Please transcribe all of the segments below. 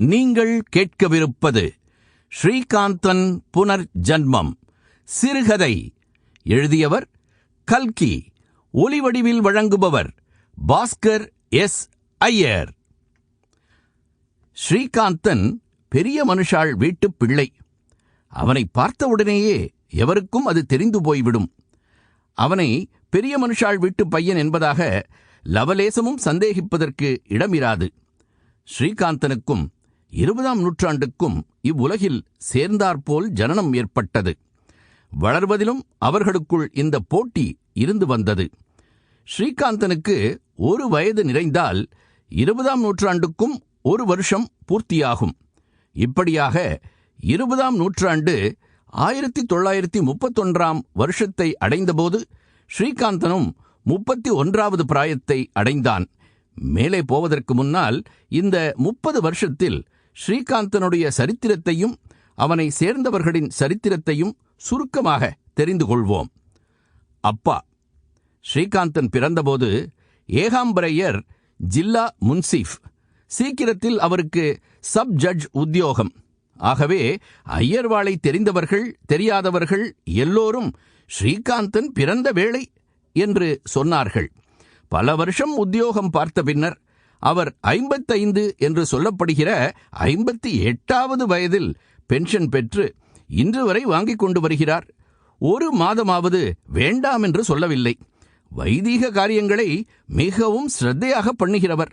நீங்கள் கேட்கவிருப்பது ஸ்ரீகாந்தன் புனர் ஜன்மம் சிறுகதை. எழுதியவர் கல்கி. ஒலிவடிவில் வழங்குபவர் பாஸ்கர் எஸ். ஐயர். ஸ்ரீகாந்தன் பெரிய மனுஷாள் வீட்டுப் பிள்ளை. அவனை பார்த்தவுடனேயே எவருக்கும் அது தெரிந்து போய்விடும். அவனை பெரிய மனுஷாள் வீட்டு பையன் என்பதாக லவலேசமும் சந்தேகிப்பதற்கு இடமிராது. ஸ்ரீகாந்தனுக்கும் இருபதாம் நூற்றாண்டுக்கும் இவ்வுலகில் சேர்ந்தாற்போல் ஜனனம் ஏற்பட்டது. வளர்வதிலும் அவர்களுக்குள் இந்த போட்டி இருந்து வந்தது. ஸ்ரீகாந்தனுக்கு ஒரு வயது நிறைந்தால் இருபதாம் நூற்றாண்டுக்கும் ஒரு வருஷம் பூர்த்தியாகும். இப்படியாக இருபதாம் நூற்றாண்டு ஆயிரத்தி தொள்ளாயிரத்தி முப்பத்தொன்றாம் வருஷத்தை அடைந்தபோது ஸ்ரீகாந்தனும் முப்பத்தி ஒன்றாவது பிராயத்தை அடைந்தான். மேலே போவதற்கு முன்னால் இந்த முப்பது வருஷத்தில் ஸ்ரீகாந்தனுடைய சரித்திரத்தையும் அவனை சேர்ந்தவர்களின் சரித்திரத்தையும் சுருக்கமாக தெரிந்து கொள்வோம். அப்பா ஸ்ரீகாந்தன் பிறந்தபோது ஏகாம்பரையர் ஜில்லா முன்சீஃப் சீக்கிரத்தில் அவருக்கு சப் ஜட்ஜ் உத்தியோகம். ஆகவே ஐயர்வாளை தெரிந்தவர்கள் தெரியாதவர்கள் எல்லோரும் ஸ்ரீகாந்தன் பிறந்த வேளை என்று சொன்னார்கள். பல வருஷம் உத்தியோகம் பார்த்த பின்னர் அவர் ஐம்பத்தைந்து என்று சொல்லப்படுகிற ஐம்பத்தி எட்டாவது வயதில் பென்ஷன் பெற்று இன்று வரை வாங்கிக் கொண்டு வருகிறார். ஒரு மாதமாவது வேண்டாம் என்று சொல்லவில்லை. வைதீக காரியங்களை மிகவும் ஸ்ரத்தையாக பண்ணுகிறவர்.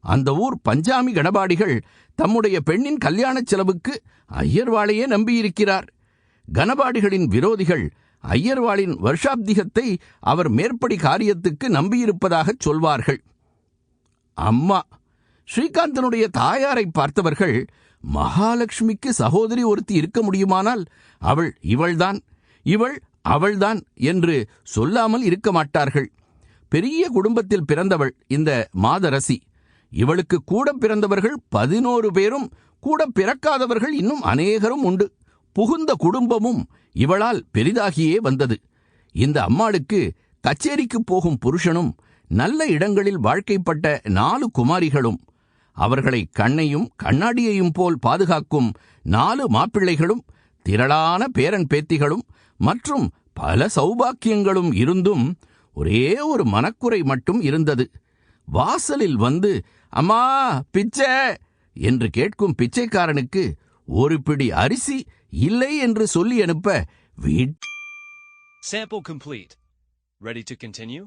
அந்த ஊர் பஞ்சாமி கணபாடிகள் தம்முடைய பெண்ணின் கல்யாணச் செலவுக்கு ஐயர்வாளையே நம்பியிருக்கிறார். கணபாடிகளின் விரோதிகள் ஐயர்வாளின் வருஷாப்திகத்தை அவர் மேற்படி காரியத்துக்கு நம்பியிருப்பதாகச் சொல்வார்கள். அம்மா ஸ்ரீகாந்தனுடைய தாயாரை பார்த்தவர்கள் மகாலட்சுமிக்கு சகோதரி ஒருத்தி இருக்க முடியுமானால் அவள் இவள்தான் இவள் அவள்தான் என்று சொல்லாமல் இருக்க மாட்டார்கள். பெரிய குடும்பத்தில் பிறந்தவள் இந்த மாதரசி. இவளுக்கு கூட பிறந்தவர்கள் பதினோரு பேரும் கூட பிறக்காதவர்கள் இன்னும் அநேகரும் உண்டு. புகுந்த குடும்பமும் இவளால் பெரிதாகியே வந்தது. இந்த அம்மாளுக்கு கச்சேரிக்கு போகும் புருஷனும் நல்ல இடங்களில் வாழ்க்கைப்பட்ட நாலு குமாரிகளும் அவர்களை கண்ணையும் கண்ணாடியையும் போல் பாதுகாக்கும் நாலு மாப்பிள்ளைகளும் திரளான பேரன் பேத்திகளும் மற்றும் பல சௌபாக்கியங்களும் இருந்தும் ஒரே ஒரு மனக்குறை மட்டும் இருந்தது வாசலில் வந்து அம்மா பிச்சை என்று கேட்கும் பிச்சைக்காரனுக்கு ஒரு பிடி அரிசி இல்லை என்று சொல்லி அனுப்ப வீட் Sample complete. Ready to continue?